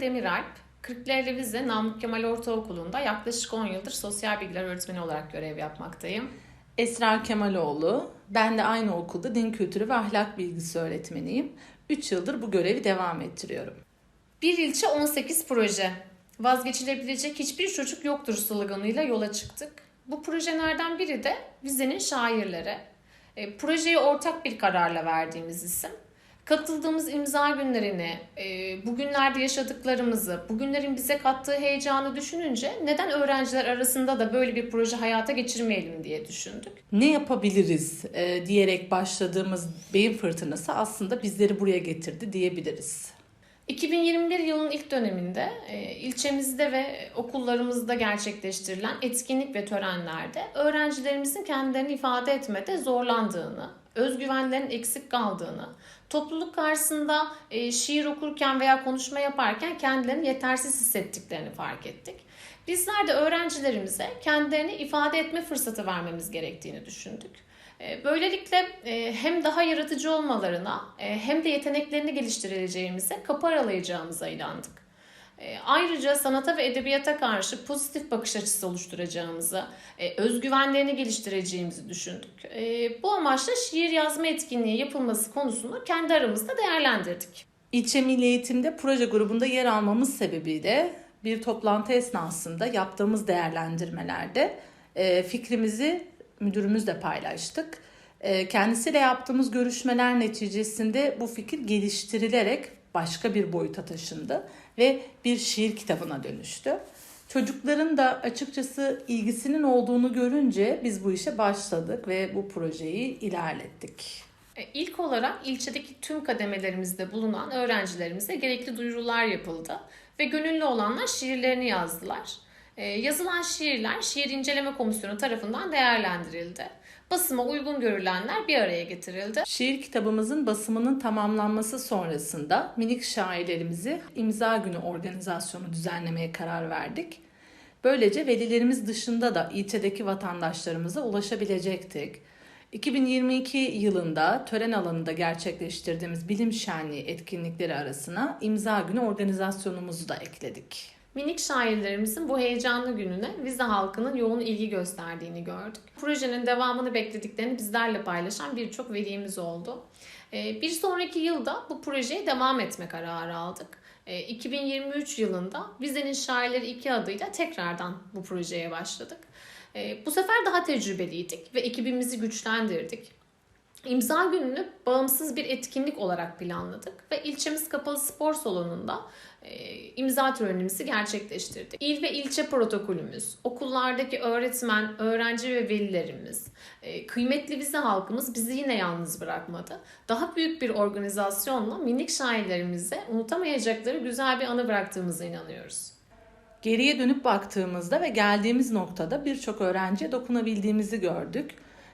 Demiralp, Kırklareli Vize Namık Kemal Ortaokulu'nda yaklaşık 10 yıldır sosyal bilgiler öğretmeni olarak görev yapmaktayım. Esra Kemaloğlu. Ben de aynı okulda din kültürü ve ahlak bilgisi öğretmeniyim. 3 yıldır bu görevi devam ettiriyorum. Bir ilçe 18 proje. Vazgeçilebilecek hiçbir çocuk yoktur sloganıyla yola çıktık. Bu projelerden biri de Vize'nin şairleri. E, projeye ortak bir kararla verdiğimiz isim. Katıldığımız imza günlerini, e, bugünlerde yaşadıklarımızı, bugünlerin bize kattığı heyecanı düşününce neden öğrenciler arasında da böyle bir proje hayata geçirmeyelim diye düşündük. Ne yapabiliriz e, diyerek başladığımız beyin fırtınası aslında bizleri buraya getirdi diyebiliriz. 2021 yılının ilk döneminde e, ilçemizde ve okullarımızda gerçekleştirilen etkinlik ve törenlerde öğrencilerimizin kendilerini ifade etmede zorlandığını, özgüvenlerinin eksik kaldığını, topluluk karşısında e, şiir okurken veya konuşma yaparken kendilerini yetersiz hissettiklerini fark ettik. Bizler de öğrencilerimize kendilerini ifade etme fırsatı vermemiz gerektiğini düşündük. E, Böylelikle e, hem daha yaratıcı olmalarına e, hem de yeteneklerini geliştireceğimize kapı aralayacağımıza inandık. Ayrıca sanata ve edebiyata karşı pozitif bakış açısı oluşturacağımızı, özgüvenlerini geliştireceğimizi düşündük. Bu amaçla şiir yazma etkinliği yapılması konusunu kendi aramızda değerlendirdik. İlçe Milli Eğitim'de proje grubunda yer almamız sebebiyle bir toplantı esnasında yaptığımız değerlendirmelerde fikrimizi müdürümüzle paylaştık. E, Kendisiyle yaptığımız görüşmeler neticesinde bu fikir geliştirilerek başka bir boyuta taşındı ve bir şiir kitabına dönüştü. Çocukların da açıkçası ilgisinin olduğunu görünce biz bu işe başladık ve bu projeyi ilerlettik. E, İlk olarak ilçedeki tüm kademelerimizde bulunan öğrencilerimize gerekli duyurular yapıldı ve gönüllü olanlar şiirlerini yazdılar. E, Yazılan şiirler Şiir İnceleme Komisyonu tarafından değerlendirildi. Basıma uygun görülenler bir araya getirildi. Şiir kitabımızın basımının tamamlanması sonrasında minik şairlerimizi imza günü organizasyonu düzenlemeye karar verdik. Böylece velilerimiz dışında da ilçedeki vatandaşlarımıza ulaşabilecektik. 2022 yılında tören alanında gerçekleştirdiğimiz bilim şenliği etkinlikleri arasına imza günü organizasyonumuzu da ekledik. Minik şairlerimizin bu heyecanlı gününe Vize halkının yoğun ilgi gösterdiğini gördük. Projenin devamını beklediklerini bizlerle paylaşan birçok velimiz oldu. Ee, Bir sonraki yılda bu projeye devam etme kararı aldık. Ee, 2023 yılında Vize'nin Şairleri 2 adıyla tekrardan bu projeye başladık. Ee, Bu sefer daha tecrübeliydik ve ekibimizi güçlendirdik. İmza gününü bağımsız bir etkinlik olarak planladık ve ilçemiz kapalı spor salonunda imza törenimizi gerçekleştirdik. İl ve ilçe protokolümüz, okullardaki öğretmen, öğrenci ve velilerimiz, e, kıymetli vize halkımız bizi yine yalnız bırakmadı. Daha büyük bir organizasyonla minik şairlerimize unutamayacakları güzel bir anı bıraktığımıza inanıyoruz. Geriye dönüp baktığımızda ve geldiğimiz noktada birçok öğrenciye dokunabildiğimizi gördük.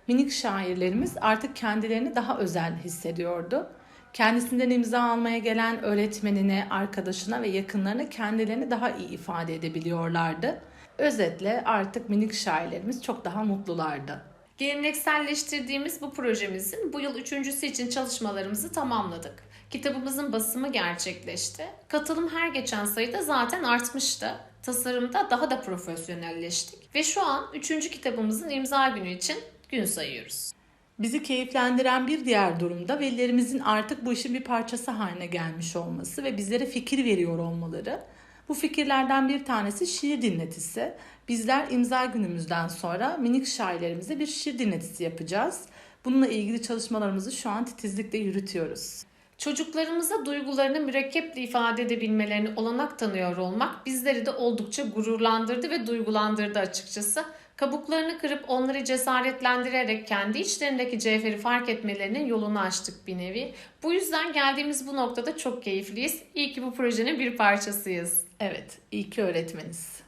Minik şairlerimiz artık kendilerini daha özel hissediyordu. Kendisinden imza almaya gelen öğretmenine, arkadaşına ve yakınlarına kendilerini daha iyi ifade edebiliyorlardı. Özetle artık minik şairlerimiz çok daha mutlulardı. Gelenekselleştirdiğimiz bu projemizin bu yıl üçüncüsü için çalışmalarımızı tamamladık. Kitabımızın basımı gerçekleşti. Katılım her geçen sayıda zaten artmıştı. Tasarımda daha da profesyonelleştik. Ve şu an üçüncü kitabımızın imza günü için gün sayıyoruz. Bizi keyiflendiren bir diğer durumda velilerimizin artık bu işin bir parçası haline gelmiş olması ve bizlere fikir veriyor olmaları. Bu fikirlerden bir tanesi şiir dinletisi. Bizler imza günümüzden sonra minik şairlerimize bir şiir dinletisi yapacağız. Bununla ilgili çalışmalarımızı şu an titizlikle yürütüyoruz. Çocuklarımıza duygularını mürekkeple ifade edebilmelerini olanak tanıyor olmak bizleri de oldukça gururlandırdı ve duygulandırdı açıkçası. Kabuklarını kırıp onları cesaretlendirerek kendi içlerindeki cevheri fark etmelerinin yolunu açtık bir nevi. Bu yüzden geldiğimiz bu noktada çok keyifliyiz. İyi ki bu projenin bir parçasıyız. Evet, iyi ki öğretmeniz.